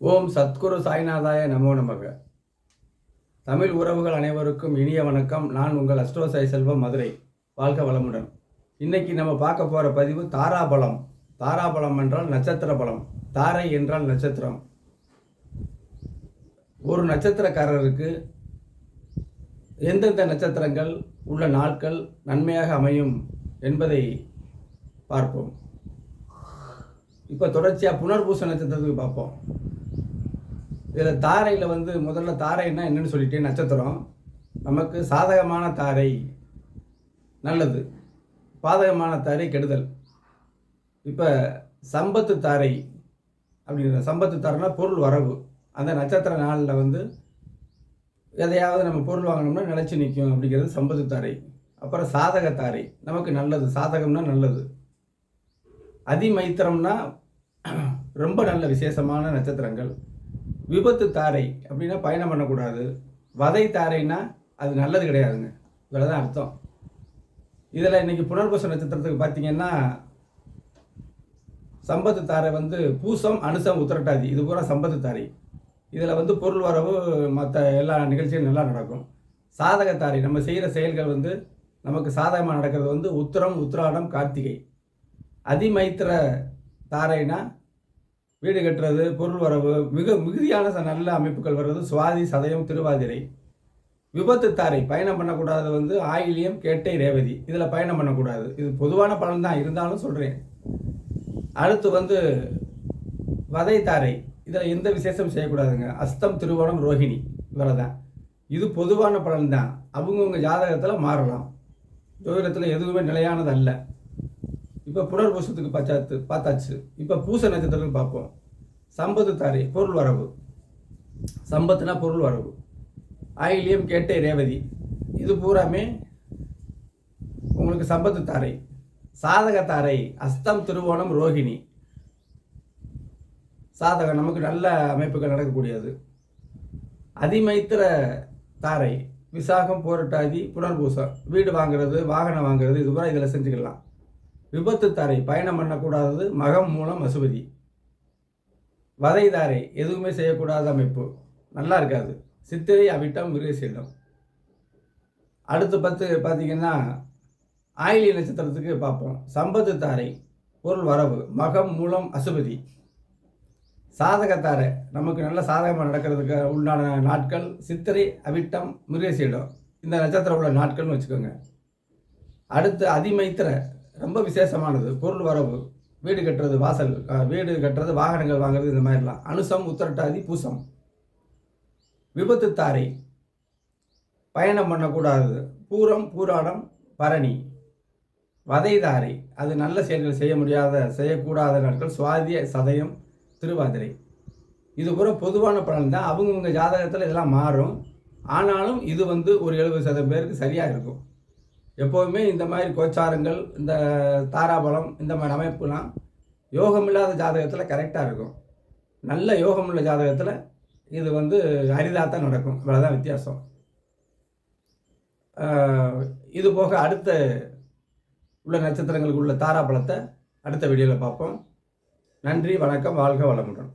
ஓம் சத்குரு சாய்நாதாய நமோ நமக. தமிழ் உறவுகள் அனைவருக்கும் இனிய வணக்கம். நான் உங்கள் அஸ்ட்ரோ சாய் செல்வம் மதுரை. வாழ்க வளமுடன். இன்னைக்கு நம்ம பார்க்க போகிற பதிவு தாராபலம். தாராபலம் என்றால் நட்சத்திர பலம் தாரை என்றால் நட்சத்திரம். ஒரு நட்சத்திரக்காரருக்கு எந்தெந்த நட்சத்திரங்கள் உள்ள நாட்கள் நன்மையாக அமையும் என்பதை பார்ப்போம். இப்போ தொடர்ச்சியாக புனர்பூச நட்சத்திரத்துக்கு பார்ப்போம். இதில் தாரையில் வந்து முதல்ல தாரைன்னா என்னன்னு சொல்லிட்டேன் நட்சத்திரம். நமக்கு சாதகமான தாரை. நல்லது. பாதகமான தாரை கெடுதல். இப்போ சம்பத்து தாரை அப்படிங்கிற சம்பத்து தாரைனா பொருள் வரவு. அந்த நட்சத்திர நாளில் வந்து எதையாவது நம்ம பொருள் வாங்கினோம்னா நிலச்சி நிற்கும் அப்படிங்கிறது சம்பத்து தாரை. அப்புறம் சாதக தாரை. நமக்கு நல்லது. சாதகம்னா நல்லது. அதிமைத்திரம்னா ரொம்ப நல்ல விசேஷமான நட்சத்திரங்கள். விபத்து தாரை அப்படின்னா பயணம் பண்ணக்கூடாது. வதை தாரைன்னா அது நல்லது கிடையாதுங்க. இவ்வளோ தான் அர்த்தம். இதில் இன்னைக்கு புனர்பூச நட்சத்திரத்துக்கு பார்த்தீங்கன்னா சம்பத்து தாரை வந்து பூசம் அனுசம் உத்திரட்டாதி. இது பூரா சம்பத்து தாரை. இதில் வந்து பொருள் வரவு மற்ற எல்லா நிகழ்ச்சியும் நல்லா நடக்கும். சாதக தாரை நம்ம செய்கிற செயல்கள் வந்து நமக்கு சாதகமாக நடக்கிறது வந்து உத்திரம் உத்திராடம் கார்த்திகை. அதிமைத்திர தாரைனா வீடு கட்டுறது பொருள் வரவு மிக மிகுதியான ச- நல்ல அமைப்புகள் வர்றது சுவாதி சதயம் திருவாதிரை. விபத்து தாரை பயணம் பண்ணக்கூடாது வந்து ஆயிலியம் கேட்டை ரேவதி. இதில் பயணம் பண்ணக்கூடாது. இது பொதுவான பலன் தான் இருந்தாலும் சொல்கிறேன் அடுத்து வந்து வதை தாரை. இதில் எந்த விசேஷம் செய்யக்கூடாதுங்க? அஸ்தம் திருவோணம் ரோஹிணி. இவ்வளோ தான் இது பொதுவான பலன் தான். அவங்கவுங்க ஜாதகத்தில் மாறலாம். ஜோதிடத்தில் எதுவுமே நிலையானது அல்ல இப்போ புனர்பூசத்துக்கு பச்சாத்து பார்த்தாச்சு. இப்போ பூச நட்சத்திரத்துக்கு பார்ப்போம். சம்பத்து தாரை பொருள் வரவு. சம்பத்துனா பொருள் வரவு. ஆயிலியம் கேட்டை ரேவதி. இது பூராமே உங்களுக்கு சம்பத்து தாரை. சாதக தாரை அஸ்தம் திருவோணம் ரோகிணி. சாதகம் நமக்கு நல்ல அமைப்புகள் நடக்கக்கூடியது. அதிமைத்திர தாரை விசாகம் போராட்டாதி புனர்பூசம். வீடு வாங்குறது வாகனம் வாங்குறது இது பூரா இதில் செஞ்சுக்கலாம். விபத்து தாரை பயணம் பண்ணக்கூடாதது மகம் மூலம் அசுபதி. வதை தாரை எதுவுமே செய்யக்கூடாத அமைப்பு. நல்லா இருக்காது. சித்திரை அவிட்டம் மிருகசீலம் அடுத்து பத்து பார்த்தீங்கன்னா ஆயிலி நட்சத்திரத்துக்கு பார்ப்போம். சம்பத்து தாரை பொருள் வரவு மகம் மூலம் அசுபதி. சாதகத்தாரை நமக்கு நல்ல சாதகமாக நடக்கிறதுக்கு உண்டான நாட்கள் சித்திரை அவிட்டம் மிருகசீடம் இந்த நட்சத்திரம் உள்ள நாட்கள்னு வச்சுக்கோங்க. அடுத்து அதிமைத்திர ரொம்ப விசேஷமானது. பொருள் வரவு வீடு கட்டுறது வாசல் வீடு கட்டுறது வாகனங்கள் வாங்குறது இந்த மாதிரிலாம். அனுசம் உத்தரட்டாதி பூசம். விபத்து தாரை. பயணம் பண்ணக்கூடாது. பூரம் பூராடம் பரணி. வதைதாரை அது நல்ல செயல்கள் செய்ய முடியாத செய்யக்கூடாத நாட்கள். சுவாதிய சதயம் திருவாதிரை. இது பூரா பொதுவான பலன் தான். அவங்கவுங்க ஜாதகத்தில் இதெல்லாம் மாறும். ஆனாலும் இது வந்து ஒரு எழுபது சதவீதம் பேருக்கு சரியாக இருக்கும். எப்போவுமே இந்த மாதிரி கோச்சாரங்கள் இந்த தாராபலம் இந்த மாதிரி அமைப்புலாம் யோகம் இல்லாத ஜாதகத்தில் கரெக்டாக இருக்கும். நல்ல யோகம் உள்ள ஜாதகத்தில் இது வந்து அரிதாக தான் நடக்கும். இவ்வளோதான் வித்தியாசம். இது போக அடுத்த உள்ள நட்சத்திரங்களுக்கு உள்ள தாராபலத்தை அடுத்த வீடியோவில் பார்ப்போம். நன்றி வணக்கம் வாழ்க வளமுடன்.